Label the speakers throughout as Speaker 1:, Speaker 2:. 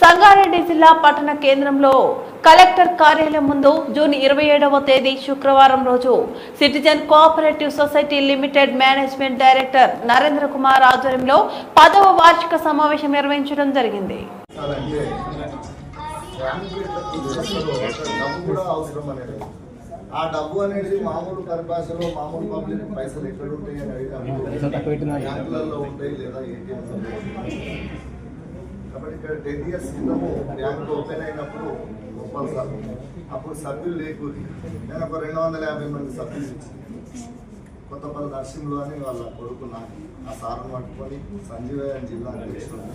Speaker 1: సంగారెడ్డి జిల్లా పట్టణ కేంద్రంలో కలెక్టర్ కార్యాలయం ముందు జూన్ ఇరవై ఏడవ తేదీ శుక్రవారం రోజు citizen cooperative society limited management director Narendra Kumar ఆధ్వర్యంలో పదవ వార్షిక సమావేశం నిర్వహించడం జరిగింది.
Speaker 2: ఆ డబ్బు అనేది మామూలు పరిభాషలో మామూలు పబ్లిక్ పైసలు ఎక్కడ ఉంటాయి బ్యాంకులలో ఉంటాయి లేదా కాబట్టి ఇక్కడ టెన్ ఇయర్స్ క్రితము బ్యాంక్ ఓపెన్ అయినప్పుడు గొప్పలు సార్ అప్పుడు సభ్యులు లేకూరి. నేను ఒక రెండు వందల యాభై మంది సభ్యులు ఇచ్చింది కొత్తపల్లి నర్సింహులు అని వాళ్ళ కొడుకు నాకు ఆ సార్ను పట్టుకొని సంజీవయ్య జిల్లా అధ్యక్షుడు.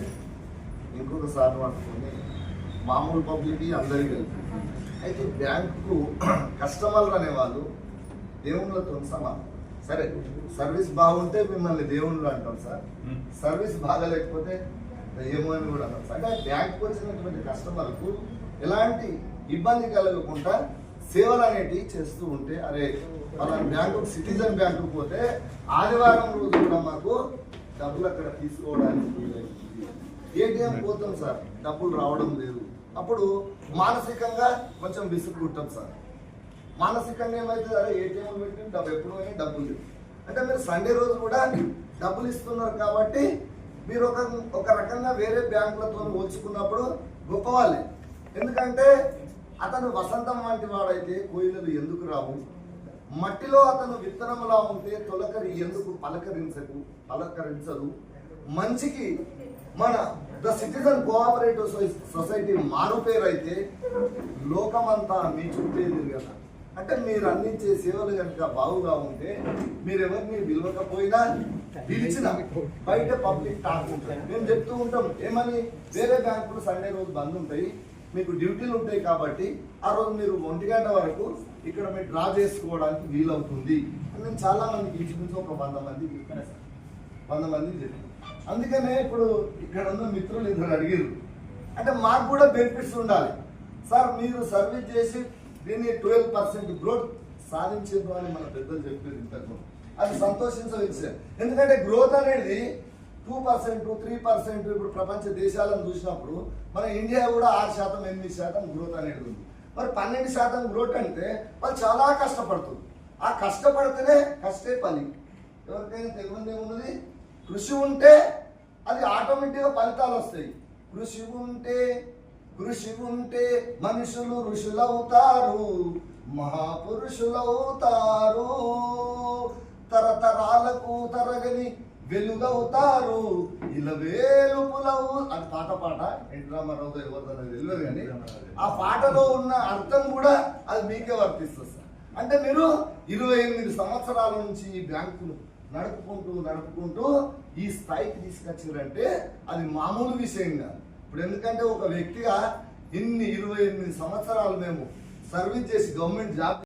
Speaker 2: ఇంకొక సార్ను పట్టుకొని మామూలు పబ్లిక్ అందరికీ వెళ్తుంది అయితే బ్యాంకుకు కస్టమర్లు అనేవాళ్ళు దేవుళ్ళతో సమానం. సరే సర్వీస్ బాగుంటే మిమ్మల్ని దేవుళ్ళు అంటాం సార్. సర్వీస్ బాగాలేకపోతే ఏమో అని కూడా సార్ అంటే బ్యాంకుకు వచ్చినటువంటి కస్టమర్కు ఎలాంటి ఇబ్బంది కలగకుండా సేవలు అనేటివి చేస్తూ ఉంటే అరే మన బ్యాంకు సిటిజన్ బ్యాంకు పోతే ఆదివారం రోజు కూడా మాకు డబ్బులు అక్కడ తీసుకోవడానికి ఏటీఎం పోతాం సార్ డబ్బులు రావడం లేదు. అప్పుడు మానసికంగా కొంచెం విసుగుంటాం సార్. మానసికంగా ఏమైతే అరే ఏటీఎం పెట్టి డబ్బు ఎప్పుడు పోయినా డబ్బులు అంటే మీరు సండే రోజు కూడా డబ్బులు ఇస్తున్నారు కాబట్టి మీరు ఒక ఒక రకంగా వేరే బ్యాంకులతో పోల్చుకున్నప్పుడు గొప్పవాళ్ళే. ఎందుకంటే అతను వసంతం వంటి వాడైతే కోయిలలు ఎందుకు రావు? మట్టిలో అతను విత్తనములా ఉంటే తొలకరి ఎందుకు పలకరించకు? పలకరించదు. మంచికి మన ద సిటిజన్ కోఆపరేటివ్ సొసైటీ మారు పేరు అయితే లోకమంతా మీ చుట్టే కదా అంటే మీరు అందించే సేవలు కనుక బాగుగా ఉంటే మీరు ఎవరిని పిలవకపోయినా పిలిచిన బయట పబ్లిక్ టాక్ ఉంటుంది. మేము చెప్తూ ఉంటాం ఏమని? వేరే బ్యాంకులు సండే రోజు బంద్ ఉంటాయి మీకు డ్యూటీలు ఉంటాయి కాబట్టి ఆ రోజు మీరు ఒంటి గంట వరకు ఇక్కడ మీరు డ్రా చేసుకోవడానికి వీలవుతుంది. అని నేను చాలా మందికి ఇంచుమించు ఒక వంద మంది చెప్పాను సార్. వంద మంది చెప్పాను. అందుకనే ఇప్పుడు ఇక్కడ ఉన్న మిత్రులు ఇద్దరు అడిగారు అంటే మాకు కూడా బెనిఫిట్స్ ఉండాలి. సార్ మీరు సర్వీస్ చేసి దీన్ని ట్వెల్వ్ పర్సెంట్ గ్రోత్ సాధించారు అని మన పెద్దలు చెప్పారు ఇంతకు అది సంతోషించవలసే ఎందుకంటే గ్రోత్ అనేది టూ పర్సెంట్ త్రీ పర్సెంట్ ఇప్పుడు ప్రపంచ దేశాలను చూసినప్పుడు మన ఇండియా కూడా ఆరు శాతం ఎనిమిది శాతం గ్రోత్ అనేది ఉంది. మరి పన్నెండు శాతం గ్రోత్ అంటే వాళ్ళు చాలా కష్టపడుతుంది ఆ కష్టపడితేనే కష్టే పని. ఎవరికైనా తెలియదు ఏమున్నది కృషి ఉంటే అది ఆటోమేటిక్గా ఫలితాలు వస్తాయి. కృషి ఉంటే కృషి ఉంటే మనుషులు ఋషులవుతారు మహాపురుషులవుతారు. తరతరాలకు తరగని వెలుగవుతారు ఇలా వేలుపులవు అది పాట పాట? ఎన్టీ రామారావుతో ఎవరిదో తెలియదు కానీ ఆ పాటలో ఉన్న అర్థం కూడా అది మీకే వర్తిస్తుంది సార్. అంటే మీరు ఇరవై ఎనిమిది సంవత్సరాల నుంచి ఈ బ్యాంకును నడుపుకుంటూ నడుపుకుంటూ ఈ స్థాయికి తీసుకొచ్చారంటే అది మామూలు విషయం కాదు. ఇప్పుడు ఎందుకంటే ఒక వ్యక్తిగా ఇన్ని ఇరవై ఎనిమిది సంవత్సరాలు మేము సర్వీస్ చేసి గవర్నమెంట్ జాబ్